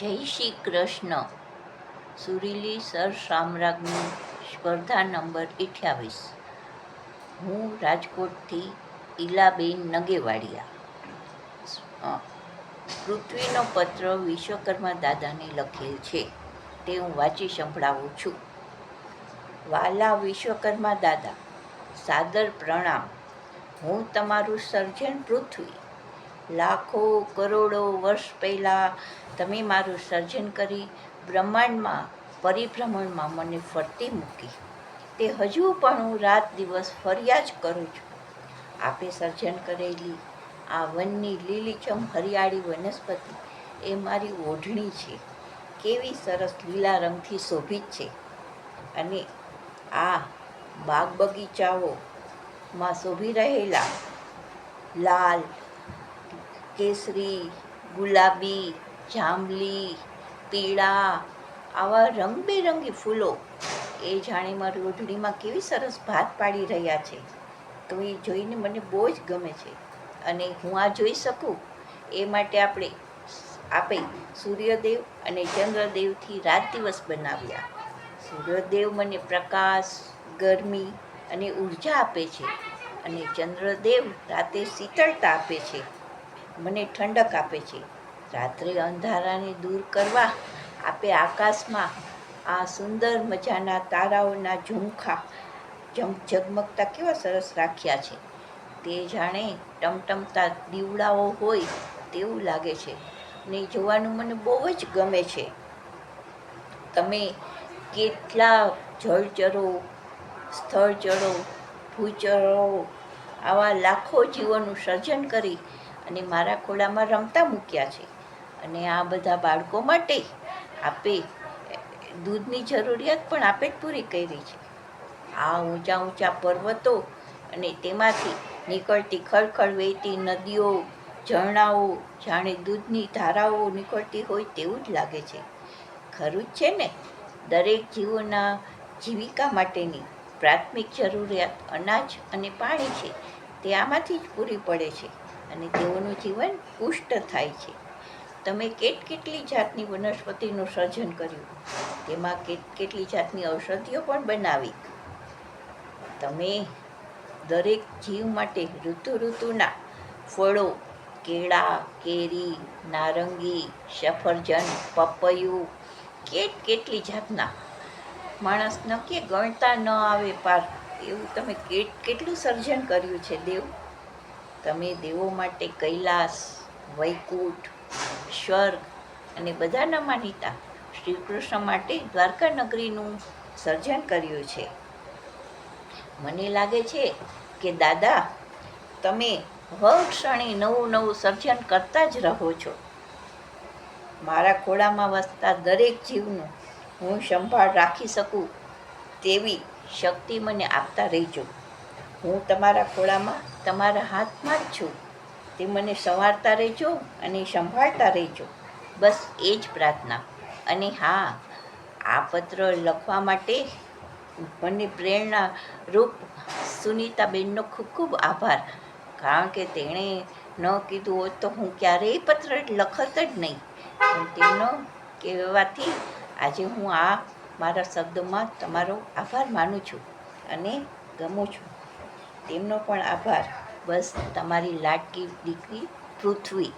જય શ્રી કૃષ્ણ. સુરીલી સર સામ્રાજ્ઞી સ્પર્ધા નંબર અઠ્યાવીસ. હું રાજકોટથી ઈલાબેન નગેવાડિયા. પૃથ્વીનો પત્ર વિશ્વકર્મા દાદાને લખેલ છે. તે હું વાંચી સંભળાવું છું. વાલા વિશ્વકર્મા દાદા, સાદર પ્રણામ. હું તમારું સર્જન પૃથ્વી લાખો કરોડો વર્ષ પહેલાં તમે મારું સર્જન કરી, બ્રહ્માંડમાં, પરિભ્રમણમાં મને ફરતી મૂકી. તે હજુ પણ હું રાત દિવસ ફર્યા જ કરું છું. આપે સર્જન કરેલી આ વનની લીલીછમ હરિયાળી વનસ્પતિ એ મારી ઓઢણી છે. કેવી સરસ લીલા રંગથી શોભિત છે. અને આ બાગ બગીચાઓમાં શોભી રહેલા લાલ કેસરી, ગુલાબી, જાંબલી, પીળા, આવા રંગબેરંગી ફૂલો એ જાણે મારી ઓઢણીમાં કેવી સરસ ભાત પાડી રહ્યા છે. તો એ જોઈને મને બહુ જ ગમે છે. અને હું આ જોઈ શકું? એ માટે આપણે આપે સૂર્યદેવ અને ચંદ્રદેવથી રાત દિવસ બનાવ્યા. સૂર્યદેવ મને પ્રકાશ, ગરમી અને ઊર્જા આપે છે. અને ચંદ્રદેવ રાતે શીતળતા આપે છે. મને ઠંડક આપે છે. રાત્રે અંધારાને દૂર કરવા આપે આકાશમાં આ સુંદર મજાના તારાઓના ઝુમખા જમ ઝગમગતા કેવા સરસ રાખ્યા છે. તે જાણે ટમટમતા દીવડાઓ હોય તેવું લાગે છે ને જોવાનું મને બહુ જ ગમે છે. તમે કેટલા જળચરો, સ્થળચરો, ભૂચરો આવા લાખો જીવોનું સર્જન કરી અને મારા ખોળામાં રમતા મૂક્યા છે. અને આ બધા બાળકો માટે આપે દૂધની જરૂરિયાત પણ આપે જ પૂરી કરી છે. આ ઊંચા ઊંચા પર્વતો અને તેમાંથી નીકળતી ખળખળ વહેતી નદીઓ, ઝરણાઓ, જાણે દૂધની ધારાઓ નીકળતી હોય તેવું જ લાગે છે. ખરું જ છે ને? દરેક જીવોના જીવિકા માટેની પ્રાથમિક જરૂરિયાત અનાજ અને પાણી છે. તે આમાંથી જ પૂરી પડે છે. અને તેઓનું જીવન પુષ્ટ થાય છે. તમે કેટ કેટલી જાતની વનસ્પતિનું સર્જન કર્યું? તેમાં કેટ કેટલી જાતની ઔષધિઓ પણ બનાવી? તમે દરેક જીવ માટે ઋતુ ઋતુના ફળો, કેળા, કેરી, નારંગી, સફરજન, પપૈયું, કેટ કેટલી જાતના? માણસ નક્કી ગણતા ન આવે પાર. એવું તમે કેટ કેટલું સર્જન કર્યું છે, દેવ? તમે દેવો માટે કૈલાસ, વૈકુંઠ, સ્વર્ગ અને બધાના માનીતા શ્રી કૃષ્ણ માટે દ્વારકા નગરીનું સર્જન કર્યું છે. મને લાગે છે કે દાદા, તમે હર ક્ષણે નવું નવું સર્જન કરતા જ રહો છો. મારા ખોળામાં વસતા દરેક જીવનું હું સંભાળ રાખી શકું તેવી શક્તિ મને આપતા રહેજો. હું તમારા ખોળામાં તમારા હાથમાં જ છું. તે મને સંવારતા રહેજો અને સંભાળતા રહેજો. બસ એ જ પ્રાર્થના. અને હા, આ પત્ર લખવા માટે મને પ્રેરણા રૂપ સુનીતાબેનનો ખૂબ ખૂબ આભાર. કારણ કે તેણે ન કીધું હોત તો હું ક્યારેય પત્ર લખત જ નહીં. તેમનો કહેવાથી આજે હું આ મારા શબ્દોમાં તમારો આભાર માનું છું અને ગમું છું. તેમનો પણ આભાર. બસ તમારી લાડકી દીકરી પૃથ્વી.